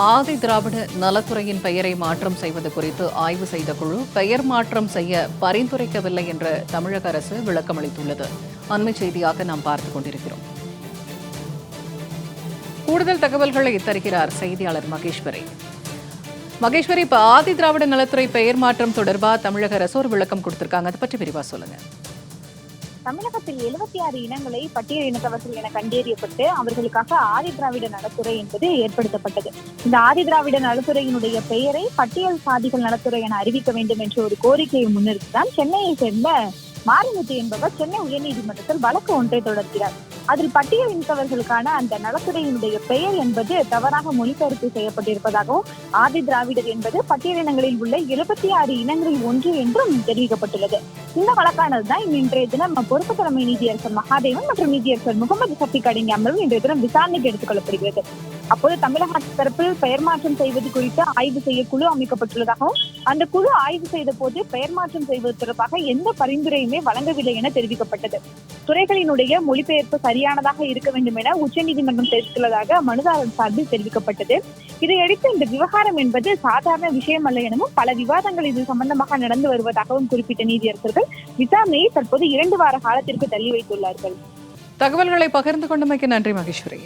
ஆதி திராவிட நலத்துறையின் பெயரை மாற்றம் செய்வது குறித்து ஆய்வு செய்த குழு பெயர் மாற்றம் செய்ய பரிந்துரைக்கவில்லை என்று தமிழக அரசு விளக்கமளித்துள்ளது அண்மை செய்தியாக நாம் பார்த்துக் கொண்டிருக்கிறோம். கூடுதல் தகவல்களை தருகிறார் செய்தியாளர் மகேஸ்வரி. மகேஸ்வரி இப்ப ஆதி திராவிட நலத்துறை பெயர் மாற்றம் தொடர்பா தமிழக அரசு ஒரு விளக்கம் கொடுத்திருக்காங்க. அதை பற்றி விரிவா சொல்லுங்க. தமிழகத்தில் எழுபத்தி ஆறு இனங்களை பட்டியல் இனத்தவர்கள் என கண்டறியப்பட்டு அவர்களுக்காக ஆதி திராவிட நலத்துறை என்பது ஏற்படுத்தப்பட்டது. இந்த ஆதி திராவிட நலத்துறையினுடைய பெயரை பட்டியல் சாதிகள் நலத்துறை என அறிவிக்க வேண்டும் என்ற ஒரு கோரிக்கையை முன்னிறுத்திதான் சென்னையை சேர்ந்த மாரிமுத்து என்பவர் சென்னை உயர்நீதிமன்றத்தில் வழக்கு ஒன்றை தொடர்கிறார். அதில் பட்டியல் இனத்தவர்களுக்கான அந்த நலத்துறையினுடைய பெயர் என்பது தவறாக மொழிபெயர்ப்பு செய்யப்பட்டிருப்பதாகவும் ஆதி திராவிடர் என்பது பட்டியலினங்களில் உள்ள எழுபத்தி ஆறு இனங்களில் ஒன்று என்றும் தெரிவிக்கப்பட்டுள்ளது. இந்த வழக்கானது தான் இன்றைய தினம் பொறுப்பு தலைமை நீதியரசர் மகாதேவன் மற்றும் நீதியரசர் முகமது சஃபிக் அடங்கிய அமர்வு இன்றைய தினம் விசாரணைக்கு எடுத்துக் கொள்ளப்படுகிறது அப்போது தமிழக அரசு தரப்பில் பெயர் மாற்றம் செய்வது குறித்து ஆய்வு செய்ய குழு அமைக்கப்பட்டுள்ளதாகவும் அந்த குழு ஆய்வு செய்த போது பெயர் மாற்றம் செய்வது தொடர்பாக எந்த பரிந்துரையுமே வழங்கவில்லை என தெரிவிக்கப்பட்டது. துறைகளினுடைய மொழிபெயர்ப்பு சரியானதாக இருக்க வேண்டும் என உச்சநீதிமன்றம் தெரிவித்துள்ளதாக மனுதாரர் சார்பில் தெரிவிக்கப்பட்டது. இதையடுத்து இந்த விவகாரம் என்பது சாதாரண விஷயம் அல்ல எனவும் பல விவாதங்கள் இது சம்பந்தமாக நடந்து வருவதாகவும் குறிப்பிட்ட நீதியரசர்கள் விசாரணையை தற்போது இரண்டு வார காலத்திற்கு தள்ளி வைத்துள்ளார்கள். தகவல்களை பகிர்ந்து கொண்டமைக்கு நன்றி மகேஸ்வரி.